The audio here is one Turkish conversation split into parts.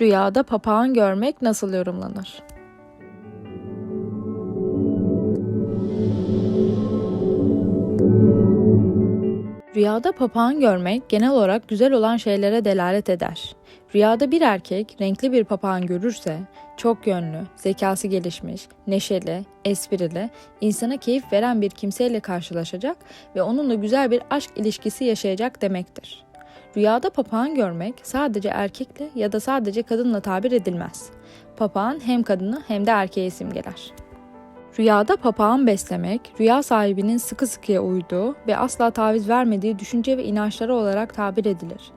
Rüyada papağan görmek nasıl yorumlanır? Rüyada papağan görmek genel olarak güzel olan şeylere delalet eder. Rüyada bir erkek renkli bir papağan görürse çok yönlü, zekası gelişmiş, neşeli, esprili, insana keyif veren bir kimseyle karşılaşacak ve onunla güzel bir aşk ilişkisi yaşayacak demektir. Rüyada papağan görmek sadece erkekle ya da sadece kadınla tabir edilmez. Papağan hem kadını hem de erkeği simgeler. Rüyada papağan beslemek, rüya sahibinin sıkı sıkıya uyduğu ve asla taviz vermediği düşünce ve inançları olarak tabir edilir.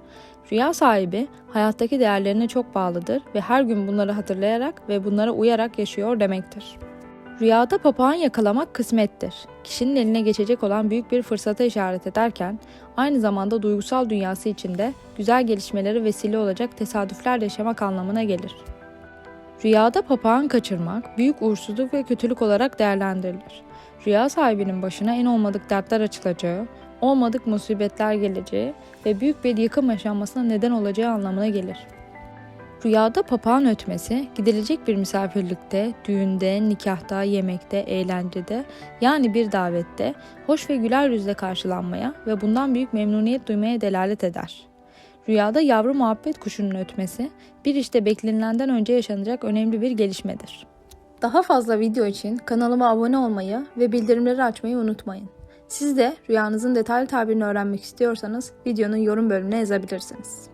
Rüya sahibi hayattaki değerlerine çok bağlıdır ve her gün bunları hatırlayarak ve bunlara uyarak yaşıyor demektir. Rüyada papağan yakalamak kısmettir. Kişinin eline geçecek olan büyük bir fırsata işaret ederken, aynı zamanda duygusal dünyası içinde güzel gelişmeleri vesile olacak tesadüfler yaşamak anlamına gelir. Rüyada papağan kaçırmak büyük uğursuzluk ve kötülük olarak değerlendirilir. Rüya sahibinin başına en olmadık dertler açılacağı, olmadık musibetler geleceği ve büyük bir yıkım yaşanmasına neden olacağı anlamına gelir. Rüyada papağan ötmesi, gidilecek bir misafirlikte, düğünde, nikahta, yemekte, eğlencede yani bir davette hoş ve güler yüzle karşılanmaya ve bundan büyük memnuniyet duymaya delalet eder. Rüyada yavru muhabbet kuşunun ötmesi, bir işte beklenilenden önce yaşanacak önemli bir gelişmedir. Daha fazla video için kanalıma abone olmayı ve bildirimleri açmayı unutmayın. Siz de rüyanızın detaylı tabirini öğrenmek istiyorsanız videonun yorum bölümüne yazabilirsiniz.